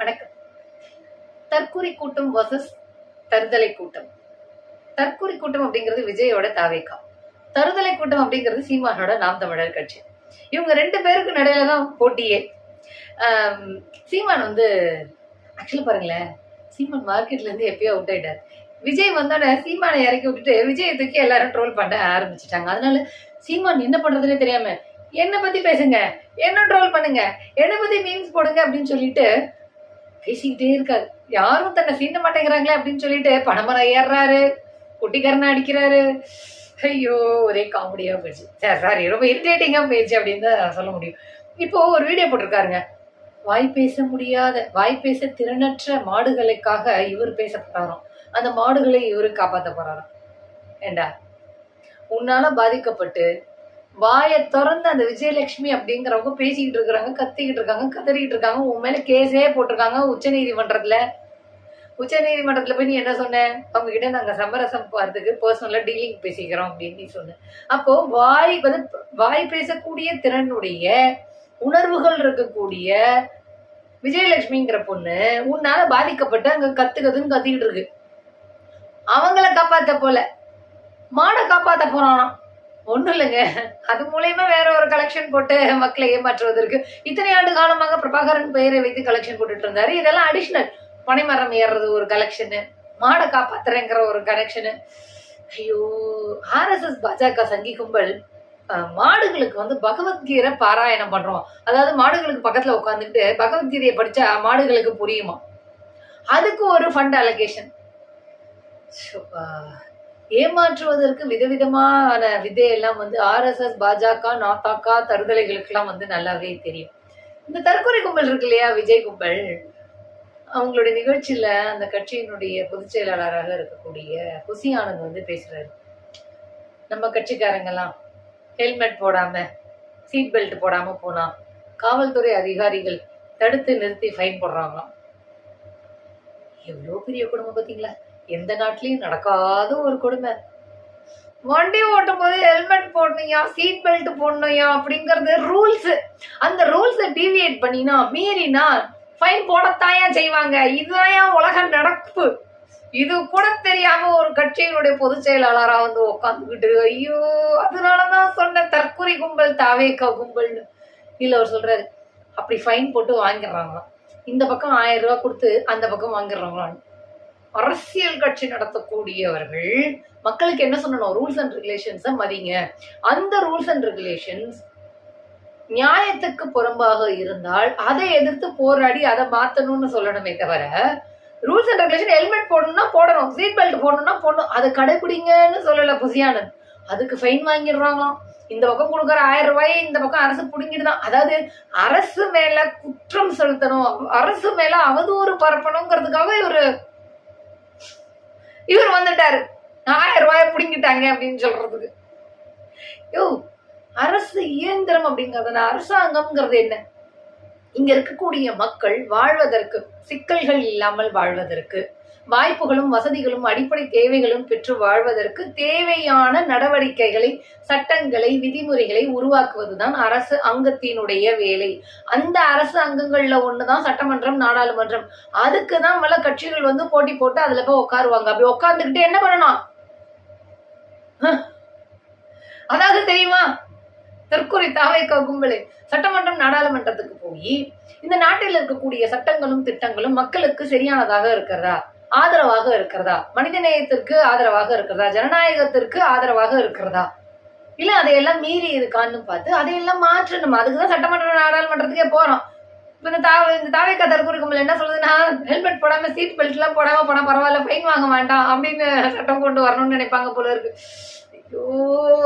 வணக்கம். தற்கூரி கூட்டம் வர்சஸ் தருதலை கூட்டம். தற்கூரி கூட்டம் அப்படிங்கிறது விஜயோட தாவேக்கா. தருதலை கூட்டம் அப்படிங்கிறது சீமானோட நாம் தமிழர் கட்சி. இவங்க ரெண்டு பேருக்கு நடையில தான் போட்டியே. சீமான் வந்து ஆக்சுவலி பாருங்களேன் சீமான் மார்க்கெட்ல இருந்து எப்பயோ அவுட் ஆயிட்டார். விஜய் வந்தோட சீமானை இறக்கி விட்டுட்டு விஜயை தூக்கி எல்லாரும் ட்ரோல் பண்ண ஆரம்பிச்சிட்டாங்க. அதனால சீமான் என்ன பண்றதுன்னே தெரியாம என்னை பத்தி பேசுங்க என்ன ட்ரோல் பண்ணுங்க என்னை பத்தி மீம்ஸ் போடுங்க அப்படின்னு சொல்லிட்டு பேசிக்கிட்டே இருக்காரு. யாரும் தன்னை சீண்ட மாட்டேங்கிறாங்களே அப்படின்னு சொல்லிட்டு பணமரம் ஏறுறாரு. குட்டிக்காரனை அடிக்கிறாரு. ஐயோ ஒரே காமெடியா போயிடுச்சு சார் சாரி ரொம்ப இரிட்டேட்டிங்காக போயிடுச்சு அப்படின்னு தான் சொல்ல முடியும். இப்போ ஒரு வீடியோ போட்டிருக்காருங்க. வாய் பேச முடியாத வாய் பேச திறனற்ற மாடுகளுக்காக இவர் பேச போறாராம் அந்த மாடுகளை இவரு காப்பாற்ற போகிறாராம் ஏண்டா? உன்னால பாதிக்கப்பட்டு வாயை திறந்து அந்த விஜயலட்சுமி அப்படிங்கிறவங்க பேசிக்கிட்டு இருக்கிறாங்க கத்திக்கிட்டு இருக்காங்க கதறிக்கிட்டு இருக்காங்க. உன் மேலே கேஸே போட்டிருக்காங்க உச்ச நீதிமன்றத்தில். உச்ச நீதிமன்றத்தில் போய் நீ என்ன சொன்ன? அவங்க கிட்ட நாங்க சமரசம் போகிறதுக்கு பர்சனலாக டீலிங் பேசிக்கிறோம் அப்படின்னு நீ சொன்ன. அப்போ வாய் வந்து வாய் பேசக்கூடிய திறனுடைய உணர்வுகள் இருக்கக்கூடிய விஜயலட்சுமிங்கிற பொண்ணு உன்னால பாதிக்கப்பட்டு அங்க கத்துக்கதுன்னு கத்திக்கிட்டு இருக்கு. அவங்கள காப்பாத்த போல. மாடை காப்பாத்த போறானாம் ஒன்றும் இல்லைங்க. அது மூலயமா வேற ஒரு கலெக்ஷன் போட்டு மக்களை ஏமாற்றுவதற்கு இத்தனை ஆண்டு காலமாக பிரபாகரன் பெயரை வைத்து கலெக்ஷன் போட்டுட்டு இருந்தாரு. இதெல்லாம் அடிஷ்னல் பனைமரம் ஏறுறது ஒரு கலெக்ஷனு மாடை காப்பாத்துறேங்கிற ஒரு கலெக்ஷனு ஐயோ ஆர்எஸ்எஸ் பாஜக சங்கி கும்பல் மாடுகளுக்கு வந்து பகவத்கீதை பாராயணம் பண்றோம். அதாவது மாடுகளுக்கு பக்கத்துல உட்காந்துட்டு பகவத்கீதையை படிச்சா மாடுகளுக்கு புரியுமா? அதுக்கு ஒரு ஃபண்ட் அலோகேஷன் ஏமாற்றுவதற்கு விதவிதமான விதையெல்லாம் வந்து ஆர்எஸ்எஸ் பாஜக நாத்தாக்கா தருதலைகளுக்கெல்லாம் வந்து நல்லாவே தெரியும். இந்த தற்கொலை கும்பல் இருக்கு இல்லையா விஜய் கும்பல்? அவங்களுடைய நிகழ்ச்சியில அந்த கட்சியினுடைய பொதுச் செயலாளராக இருக்கக்கூடிய குசி ஆனந்த் வந்து பேசுறாரு. நம்ம கட்சிக்காரங்கெல்லாம் ஹெல்மெட் போடாம சீட் பெல்ட் போடாம போனா காவல்துறை அதிகாரிகள் தடுத்து நிறுத்தி ஃபைன் போடுறாங்களாம். எவ்வளோ பெரிய குடும்பம் பார்த்தீங்களா எந்த நாட்டிலையும் நடக்காத ஒரு கொடுமை. வண்டி ஓட்டும் போது ஹெல்மெட் போடணுயா சீட் பெல்ட் போடணுயா அப்படிங்கிறது ரூல்ஸ் அந்த ரூல்ஸை டீவியேட் பண்ணினா மீறினா ஃபைன் போடத்தாயா செய்வாங்க. இதுதான் உலக நடப்பு. இது கூட தெரியாம ஒரு கட்சியினுடைய பொதுச் செயலாளரா வந்து உட்காந்துக்கிட்டு ஐயோ அதனாலதான் சொன்ன தற்கொலை கும்பல் தாவேக்கா கும்பல்னு. இல்ல அவர் சொல்றாரு அப்படி ஃபைன் போட்டு வாங்கிடுறாங்களாம். இந்த பக்கம் ஆயிரம் ரூபாய் கொடுத்து அந்த பக்கம் வாங்கிடுறாங்களான்னு அரசியல் கட்சி நடத்தக்கூடியவர்கள் மக்களுக்கு என்ன சொல்லணும்? ரூல்ஸ் அண்ட் ரெகுலேஷன்ஸை மதிங்க. அந்த ரூல்ஸ் அண்ட் ரெகுலேஷன்ஸ் நியாயத்துக்கு புறம்பாக இருந்தால் அதை எதிர்த்து போராடி அதை மாத்தணும்னு சொல்லணுமே தவிர ரூல்ஸ் அண்ட் ரெகுலேஷன் ஹெல்மெட் போடணும்னா போடணும் சீட் பெல்ட் போடணும்னா போடணும். அதை கடைபிடிங்கன்னு சொல்லல புசியானந்த் அதுக்கு ஃபைன் வாங்கிடுறாங்களாம். இந்த பக்கம் கொடுக்குற ஆயிரம் ரூபாயை இந்த பக்கம் அரசு பிடுங்கிடுதான் அதாவது அரசு மேல குற்றம் செலுத்தணும். அரசு மேல அவதூறு பரப்பணுங்கிறதுக்காக ஒரு இவர் வந்துட்டாரு. ஆயிரம் ரூபாயை பிடிங்கிட்டாங்க அப்படின்னு சொல்றதுக்கு. யோ அரசு இயந்திரம் அப்படிங்கிறதுனா அரசாங்கம்ங்கிறது என்ன? இங்க இருக்கக்கூடிய மக்கள் வாழ்வதற்கு சிக்கல்கள் இல்லாமல் வாழ்வதற்கு வாய்ப்புகளும் வசதிகளும் அடிப்படை தேவைகளும் பெற்று வாழ்வதற்கு தேவையான நடவடிக்கைகளை சட்டங்களை விதிமுறைகளை உருவாக்குவதுதான் அரசு அங்கத்தினுடைய வேலை. அந்த அரசு அங்கங்கள்ல ஒண்ணுதான் சட்டமன்றம் நாடாளுமன்றம். அதுக்கு தான் பல கட்சிகள் வந்து போட்டி போட்டு அதுல போய் உட்காருவாங்க. அப்படி உட்காந்துக்கிட்டு என்ன பண்ணணும்? அதாவது தெரியுமா? தற்கொலை தாவைக்கா கும்பலே சட்டமன்றம் நாடாளுமன்றத்துக்கு போய் இந்த நாட்டில் இருக்கக்கூடிய சட்டங்களும் திட்டங்களும் மக்களுக்கு சரியானதாக இருக்கிறதா? ஆதரவாக இருக்கிறதா? மனிதநேயத்திற்கு ஆதரவாக இருக்கிறதா? ஜனநாயகத்திற்கு ஆதரவாக இருக்கிறதா? இல்ல அதையெல்லாம் மீறி இருக்கான்னு பார்த்து அதையெல்லாம் மாற்றணும்? அதுக்குதான் சட்டமன்ற நாடாளுமன்றத்துக்கே போறோம். இப்போ இந்த தாவ இந்த தாவைக்கா தற்கொலை கும்பல் என்ன சொல்லுதுன்னா ஹெல்மெட் போடாம சீட் பெல்ட் எல்லாம் போடாம போனா பரவாயில்ல ஃபைன் வாங்க வேண்டாம் அப்படின்னு சட்டம் கொண்டு வரணும்னு நினைப்பாங்க போல இருக்கு. ஐயோ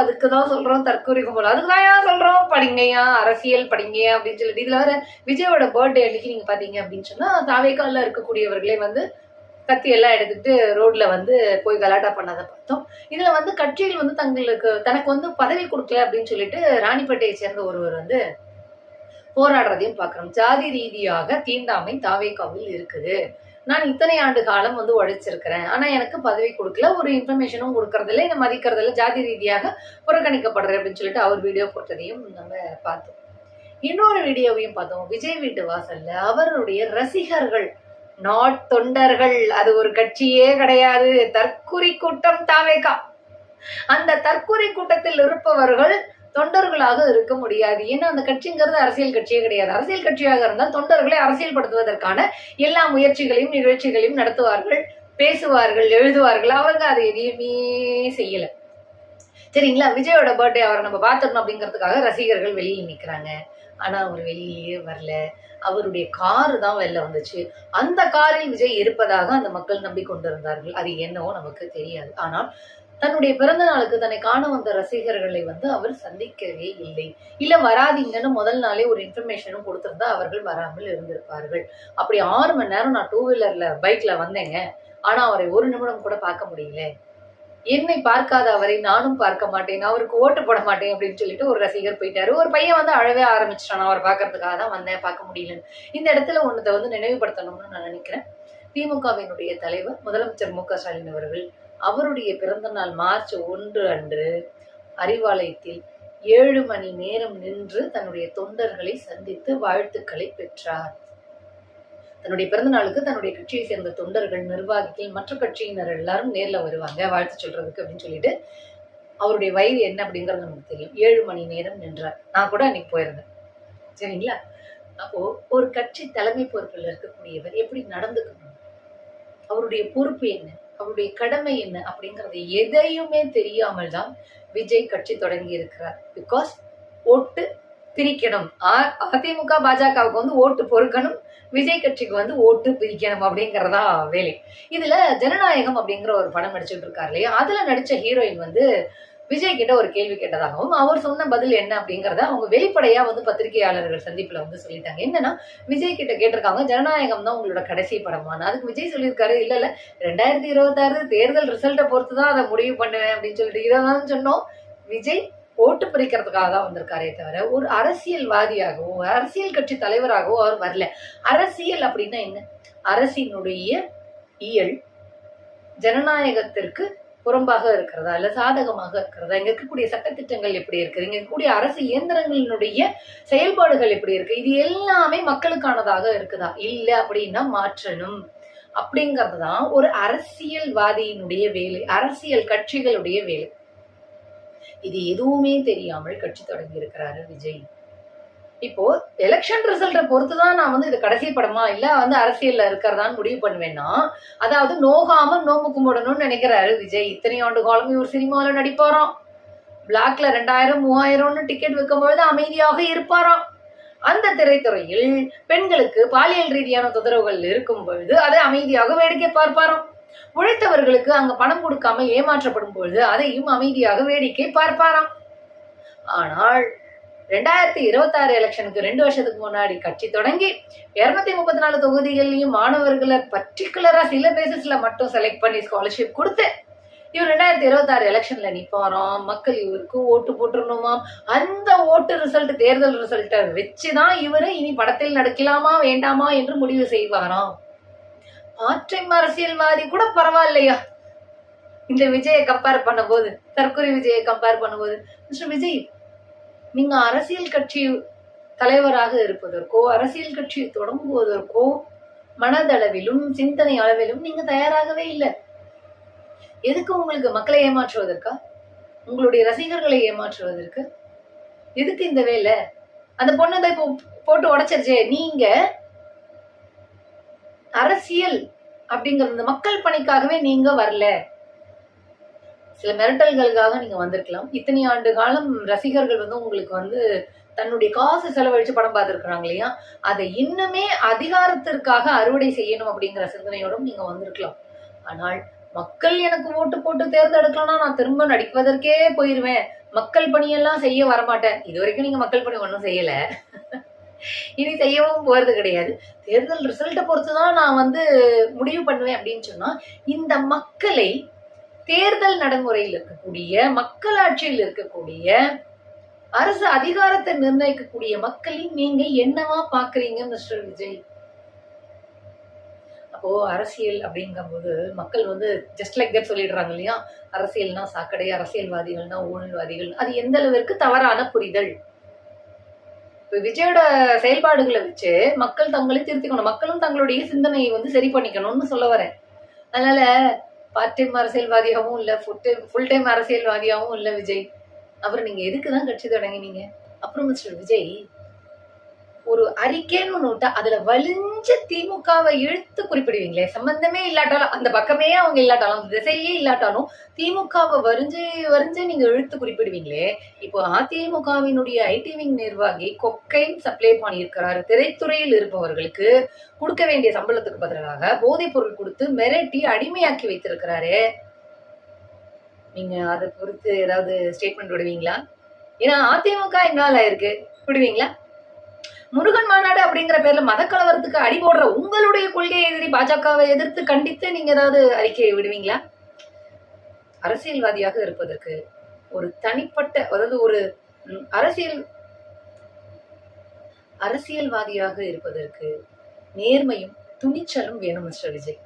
அதுக்கு தான் சொல்றோம் தற்கொலை கும்பல் அதுக்கு தான் ஏன் சொல்றோம்? படிங்கய்யா அரசியல் படிங்க அப்படின்னு சொல்லிட்டு. இதுல வேற விஜயோட பர்த்டே அன்னைக்கு நீங்க பாத்தீங்க அப்படின்னு சொன்னா தாவேக்கால இருக்கக்கூடியவர்களே வந்து கத்தி எல்லாம் எடுத்துட்டு ரோட்ல வந்து போய் கலாட்டா பண்ணதை பார்த்தோம். இதுல வந்து கட்சியில் வந்து தங்களுக்கு தனக்கு வந்து பதவி கொடுக்கல அப்படின்னு சொல்லிட்டு ராணிப்பேட்டையை சேர்ந்த ஒருவர் வந்து போராடுறதையும் பார்க்குறோம். ஜாதி ரீதியாக தீண்டாமை தாவேக்காவில் இருக்குது. நான் இத்தனை ஆண்டு காலம் வந்து உழைச்சிருக்கிறேன். ஆனால் எனக்கு பதவி கொடுக்கல ஒரு இன்ஃபர்மேஷனும் கொடுக்கறதில்ல என்ன மதிக்கிறதில்ல ஜாதி ரீதியாக புறக்கணிக்கப்படுறேன் அப்படின்னு சொல்லிட்டு அவர் வீடியோ போட்டதையும் நம்ம பார்த்தோம். இன்னொரு வீடியோவையும் பார்த்தோம். விஜய் வீட்டு வாசல்ல அவருடைய ரசிகர்கள் நாட் தொண்டர்கள் அது ஒரு கட்சியே கிடையாது. தற்குறி கூட்டம் தாவேகா. அந்த தற்குறி கூட்டத்தில் இருப்பவர்கள் தொண்டர்களாக இருக்க முடியாது. ஏன்னா அந்த கட்சிங்கிறது அரசியல் கட்சியே கிடையாது. அரசியல் கட்சியாக இருந்தால் தொண்டர்களை அரசியல்படுத்துவதற்கான எல்லா முயற்சிகளையும் நிகழ்ச்சிகளையும் நடத்துவார்கள் பேசுவார்கள் எழுதுவார்கள். அவங்க அதை எதையுமே செய்யல. சரிங்களா? விஜயோட பர்த்டே அவரை நம்ம பார்த்துடணும் அப்படிங்கிறதுக்காக ரசிகர்கள் வெளியில் நிற்கிறாங்க ஆனால் அவர் வெளியிலேயே வரல. அவருடைய காரு தான் வெளில வந்துச்சு. அந்த காரில் விஜய் இருப்பதாக அந்த மக்கள் நம்பிக்கொண்டிருந்தார்கள். அது என்னவோ நமக்கு தெரியாது. ஆனால் தன்னுடைய பிறந்த நாளுக்கு தன்னை காண வந்த ரசிகர்களை வந்து அவர் சந்திக்கவே இல்லை. இல்ல வராதீங்கன்னு முதல் நாளே ஒரு இன்ஃபர்மேஷனும் கொடுத்திருந்தா அவர்கள் வராமல் இருந்திருப்பார்கள். அப்படி ஆறு மணி நேரம் நான் டூ வீலர்ல பைக்ல வந்தேங்க. ஆனா அவரை ஒரு நிமிடம் கூட பார்க்க முடியல. என்னை பார்க்காத அவரை நானும் பார்க்க மாட்டேன் அவருக்கு ஓட்டு போட மாட்டேன் அப்படின்னு சொல்லிட்டு ஒரு ரசிகர் போயிட்டாரு. ஒரு பையன் வந்து அழவே ஆரம்பிச்சிட்டான். அவர் பார்க்கறதுக்காக தான் வந்தேன் பார்க்க முடியலன்னு. இந்த இடத்துல ஒன்றத்தை வந்து நினைவுபடுத்தணும்னு நான் நினைக்கிறேன். திமுகவினுடைய தலைவர் முதலமைச்சர் மு க ஸ்டாலின் அவர்கள் அவருடைய பிறந்த நாள் மார்ச் ஒன்று அன்று அறிவாலயத்தில் ஏழு மணி நேரம் நின்று தன்னுடைய தொண்டர்களை சந்தித்து வாழ்த்துக்களை பெற்றார். தன்னுடைய பிறந்த நாளுக்கு தன்னுடைய கட்சியை சேர்ந்த தொண்டர்கள் நிர்வாகிகள் மற்ற கட்சியினர் எல்லாரும் நேரில் வருவாங்க வாழ்த்து சொல்றதுக்கு அப்படின்னு சொல்லிட்டு அவருடைய வயது என்ன அப்படிங்கிறது நமக்கு தெரியும். ஏழு மணி நேரம் நின்றார். நான் கூட அன்னைக்கு போயிருந்தேன். சரிங்களா? அப்போ ஒரு கட்சி தலைமை பொறுப்பில் இருக்கக்கூடியவர் எப்படி நடந்துக்கணும்? அவருடைய பொறுப்பு என்ன? அவருடைய கடமை என்ன? அப்படிங்கறது எதையுமே தெரியாமல் தான் விஜய் கட்சி தொடங்கி இருக்கிறார். பிகாஸ் ஓட்டு பிரிக்கணும். அ- அதிமுக பாஜகவுக்கு வந்து ஓட்டு பொறுக்கணும். விஜய் கட்சிக்கு வந்து ஓட்டு பிரிக்கணும் அப்படிங்கிறதா வேலை. இதுல ஜனநாயகம் அப்படிங்கிற ஒரு படம் நடிச்சுட்டு இருக்காரு இல்லையா? அதுல நடிச்ச ஹீரோயின் வந்து விஜய் கிட்ட ஒரு கேள்வி கேட்டதாகவும் அவர் சொன்ன பதில் என்ன அப்படிங்கறத அவங்க வெளிப்படையா வந்து பத்திரிகையாளர்கள் சந்திப்புல வந்து சொல்லிட்டாங்க. என்னன்னா விஜய் கிட்ட கேட்டிருக்காங்க ஜனநாயகம் தான் உங்களோட கடைசி படமான அதுக்கு விஜய் சொல்லியிருக்காரு இல்ல இல்ல ரெண்டாயிரத்தி இருபத்தாறு தேர்தல் ரிசல்ட்டை பொறுத்து தான் அதை முடிவு பண்ணுவேன் அப்படின்னு சொல்லிட்டு இதை தான் சொன்னோம். விஜய் ஓட்டு பிரிக்கிறதுக்காக தான் வந்திருக்காரே தவிர ஒரு அரசியல்வாதியாகவோ அரசியல் கட்சி தலைவராகவோ அவர் வரல. அரசியல் அப்படின்னா என்ன? அரசினுடைய இயல் ஜனநாயகத்திற்கு புறம்பாக இருக்கிறதா? இல்லை சாதகமாக இருக்கிறதா? இங்க இருக்கக்கூடிய சட்டத்திட்டங்கள் எப்படி இருக்குது இங்க இருக்கக்கூடிய அரசு இயந்திரங்களினுடைய செயல்பாடுகள் எப்படி இருக்கு? இது எல்லாமே மக்களுக்கானதாக இருக்குதா? இல்லை அப்படின்னா மாற்றணும். அப்படிங்கிறது தான் ஒரு அரசியல்வாதியினுடைய வேலை அரசியல் கட்சிகளுடைய வேலை. இது எதுவுமே தெரியாமல் கட்சி தொடங்கி இருக்கிறாரு விஜய். இப்போ எலெக்ஷன் ரிசல்ட்டை பொறுத்து தான் நான் வந்து இது கடைசி படமா இல்ல வந்து அரசியல்ல இருக்கிறதான்னு முடிவு பண்ணுவேன்னா அதாவது நோகாம நோம்பு கும்பிடணும்னு நினைக்கிறாரு விஜய். இத்தனை ஆண்டு காலம் இவர் சினிமாவில் நடிப்பாராம். பிளாக்ல ரெண்டாயிரம் மூவாயிரம்னு டிக்கெட் விற்கும் பொழுது அமைதியாக இருப்பாராம். அந்த திரைத்துறையில் பெண்களுக்கு பாலியல் ரீதியான தொந்தரவுகள் இருக்கும் பொழுது அதை அமைதியாக வேடிக்கை பார்ப்பாராம். உழைத்தவர்களுக்கு அங்க பணம் கொடுக்காமல் ஏமாற்றப்படும் பொழுது அதையும் அமைதியாக வேடிக்கை பார்ப்பாராம். ஆனால் ரெண்டாயிரத்தி இருபத்தாறு எலெக்ஷனுக்கு ரெண்டு வருஷத்துக்கு முன்னாடி கட்சி தொடங்கி இருநூத்தி முப்பத்தி நாலு தொகுதிகள்லயும் மாணவர்களை பர்டிகுலரா சில பேசிஸ்ல மட்டும் செலக்ட் பண்ணி ஸ்காலர்ஷிப் கொடுத்து இவர் ரெண்டாயிரத்தி இருபத்தாறு எலெக்ஷன்ல நிப்பாராம். மக்கள் இவருக்கு ஓட்டு போட்டுருணுமாம். அந்த ஓட்டு ரிசல்ட் தேர்தல் ரிசல்ட்டை வச்சுதான் இவரு இனி படத்தில் நடக்கலாமா வேண்டாமா என்று முடிவு செய்வாராம். மாற்றை அரசியல்வாதி கூட பரவாயில்லையா? இந்த விஜயை கம்பேர் பண்ணும்போது தற்கொலை விஜயை கம்பேர் பண்ணும்போது மிஸ்டர் விஜய் நீங்க அரசியல் கட்சி தலைவராக இருப்பதற்கோ அரசியல் கட்சியை தொடங்குவதற்கோ மனதளவிலும் சிந்தனை அளவிலும் நீங்க தயாராகவே இல்லை. எதுக்கு உங்களுக்கு மக்களை ஏமாற்றுவதற்கா? உங்களுடைய ரசிகர்களை ஏமாற்றுவதற்கு? எதுக்கு இந்த வேலை? அந்த பொண்ணை தான் இப்போ போட்டு உடைச்சிருச்சே நீங்க அரசியல் அப்படிங்கிறது இந்த மக்கள் பணிக்காகவே நீங்க வரல. சில மிரட்டல்களுக்காக நீங்க வந்திருக்கலாம். இத்தனை ஆண்டு காலம் ரசிகர்கள் வந்து உங்களுக்கு வந்து தன்னுடைய காசு செலவழிச்சு படம் பார்த்துருக்குறாங்க இல்லையா? அதை இன்னுமே அதிகாரத்திற்காக அறுவடை செய்யணும் அப்படிங்கிற சிந்தனையோடும் நீங்க வந்திருக்கலாம். ஆனால் மக்கள் எனக்கு ஓட்டு போட்டு தேர்ந்தெடுக்கலன்னா நான் திரும்ப நடிப்பதற்கே போயிருவேன். மக்கள் பணியெல்லாம் செய்ய வரமாட்டேன். இது வரைக்கும் நீங்க மக்கள் பணி ஒன்றும் செய்யல. இனி செய்யவும் போகிறது கிடையாது. தேர்தல் ரிசல்ட்டை பொறுத்து தான் நான் வந்து முடிவு பண்ணுவேன் அப்படின்னு சொன்னால் இந்த மக்களை தேர்தல் நடைமுறையில் இருக்கக்கூடிய மக்களாட்சியில் இருக்கக்கூடிய அரசு அதிகாரத்தை நிர்ணயிக்கக்கூடிய மக்களை நீங்க என்னவா பாக்குறீங்க மிஸ்டர் விஜய்? அப்போ அரசியல் அப்படிங்கும்போது மக்கள் வந்து ஜஸ்ட் லைக் தட் சொல்லிடுறாங்க இல்லையா? அரசியல்னா சாக்கடை அரசியல்வாதிகள்னா ஊழல்வாதிகள் அது எந்த அளவிற்கு தவறான புரிதல்? விஜயோட செயல்பாடுகளை வச்சு மக்கள் தங்களை திருத்திக்கணும். மக்களும் தங்களுடைய சிந்தனையை வந்து சரி பண்ணிக்கணும்னு சொல்ல வரேன். அதனால பார்ட் டைம் அரசியல்வாதியாகவும் இல்லை ஃபுல் டைம் ஃபுல் டைம் அரசியல்வாதியாகவும் இல்லை விஜய். அப்புறம் நீங்க எதுக்கு தான் கட்சி தொடங்கினீங்க? அப்புறம் மிஸ்டர் விஜய் ஒரு அறிக்கைன்னு ஒன்று விட்டா அதுல வலிஞ்ச திமுகவை இழுத்து குறிப்பிடுவீங்களே. சம்பந்தமே இல்லாட்டாலும் அந்த பக்கமே அவங்க இல்லாட்டாலும் அந்த திசையே இல்லாட்டாலும் திமுகவை வரிஞ்சு வரிஞ்சு நீங்க இழுத்து குறிப்பிடுவீங்களே. இப்போ அதிமுகவினுடைய ஐடி விங் நிர்வாகி கொக்கைன் சப்ளை பண்ணியிருக்கிறாரு. திரைத்துறையில் இருப்பவர்களுக்கு கொடுக்க வேண்டிய சம்பளத்துக்கு பதிலாக போதைப் பொருள் கொடுத்து மிரட்டி அடிமையாக்கி வைத்திருக்கிறாரு. நீங்க அதை பொறுத்து ஏதாவது ஸ்டேட்மெண்ட் விடுவீங்களா? ஏன்னா அதிமுக இன்வால்வ் ஆயிருக்கு. விடுவீங்களா? முருகன் மாநாடு அப்படிங்கிற பேர்ல மத கலவரத்துக்கு அடி போடுற உங்களுடைய கொள்கையை எதிரி பாஜகவை எதிர்த்து கண்டித்து நீங்க ஏதாவது அறிக்கையை விடுவீங்களா? அரசியல்வாதியாக இருப்பதற்கு ஒரு தனிப்பட்ட அதாவது ஒரு அரசியல் அரசியல்வாதியாக இருப்பதற்கு நேர்மையும் துணிச்சலும் வேணும் மிஸ்டர் விஜய்.